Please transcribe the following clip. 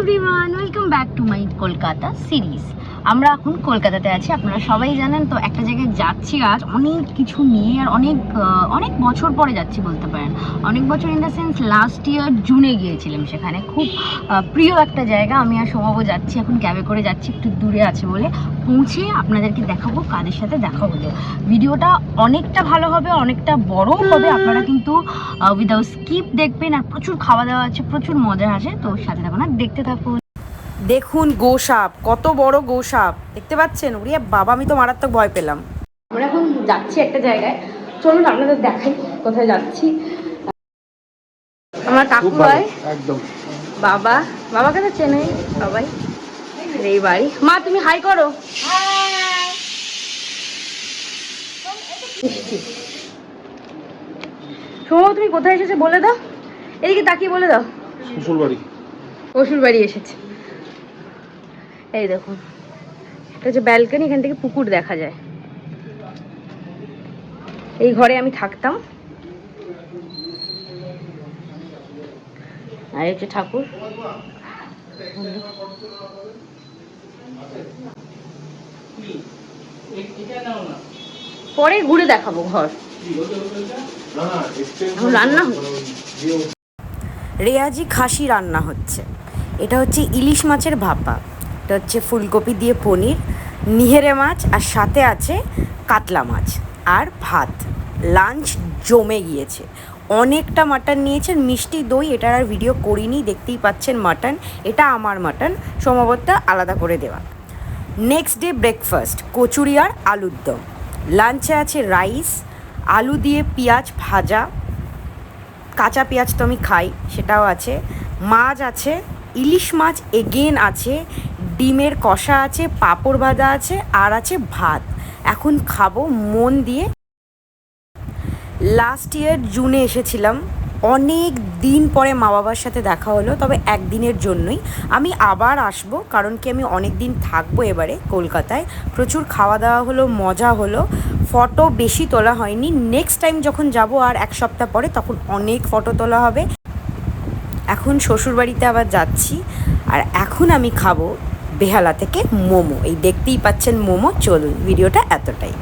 everyone, welcome back to my Kolkata series. আমরা এখন কলকাতাতে আছি, আপনারা সবাই জানেন, তো একটা জায়গায় যাচ্ছি আজ। অনেক কিছু নিয়ে আর অনেক অনেক বছর পরে যাচ্ছি বলতে পারেন। অনেক বছর in the sense last year জুনে গিয়েছিলাম সেখানে। খুব প্রিয় একটা জায়গা। আমি আর সোমাবো যাচ্ছি, এখন ক্যাবে করে যাচ্ছি, একটু দূরে আছে বলে। পৌঁছে আপনাদেরকে দেখাবো, কাদের সাথে দেখা হলো। ভিডিওটা অনেকটা ভালো হবে, অনেকটা বড় হবে। আপনারা কিন্তু উইদাউট স্কিপ দেখবেন আর প্রচুর খাওয়া দাওয়া আছে, প্রচুর মজা আছে। তো সাথে থাকুন আর দেখতে থাকুন। দেখুন গোসাপ কত বড় গোসাপ। দেখতে পাচ্ছেন? উড়িয়ে বাবা আমি তো মারাত্মক ভয় পেলাম। আমরা এখন যাচ্ছি একটা জায়গায়। চলুন আপনাদের দেখাই কোথায় যাচ্ছি। আমার কাকু ভাই একদম। বাবা। বাবাকে তো চেনে? সবাই এই বাড়ি। মা তুমি হাই করো। সৌম্য তুমি কোথায় এসেছে বলে দাও। এদিকে তাকিয়ে বলে দাও। শ্বশুর বাড়ি শ্বশুর বাড়ি এসেছে। এই দেখুন। এটা হচ্ছে ব্যালকনি এখান থেকে পুকুর দেখা যায়। এই ঘরে আমি থাকতাম। আর হচ্ছে ঠাকুর। পরে ঘুরে দেখাবো ঘর। রান্না রেয়াজি খাসি রান্না হচ্ছে। এটা হচ্ছে ইলিশ মাছের ভাপা। এটা হচ্ছে ফুলকপি দিয়ে পনির, নিহেরে মাছ, আর সাথে আছে কাতলা মাছ আর ভাত। লাঞ্চ জমে গিয়েছে। অনেকটা মাটন নিয়েছেন, মিষ্টি দই, এটার আর ভিডিও করিনি, দেখতেই পাচ্ছেন মাটন। এটা আমার মাটন সম্ভবত আলাদা করে দেওয়া। নেক্সট ডে ব্রেকফাস্ট কচুরি আর আলুর দম। লাঞ্চে আছে রাইস, আলু দিয়ে পেঁয়াজ ভাজা। কাঁচা পেঁয়াজ তো আমি খাই, সেটাও আছে। মাছ আছে, ইলিশ মাছ এগেন আছে ডিমের কষা আছে, পাঁপড় ভাজা আছে, আর আছে ভাত। এখন খাব মন দিয়ে। লাস্ট ইয়ার জুনে এসেছিলাম। অনেক দিন পরে মা বাবার সাথে দেখা হলো, তবে একদিনের জন্যই। আমি আবার আসব, কারণ কি আমি অনেক দিন থাকব এবারে কলকাতায়। প্রচুর খাওয়া দাওয়া হলো, মজা হলো। ফটো বেশি তোলা হয়নি। নেক্সট টাইম যখন যাব, আর এক সপ্তাহ পরে, তখন অনেক ফটো তোলা হবে। এখন শ্বশুরবাড়িতে আবার যাচ্ছি। আর এখন আমি খাব বেহালা থেকে মোমো। এই দেখতেই পাচ্ছেন মোমো চলুন ভিডিওটা এতটাই।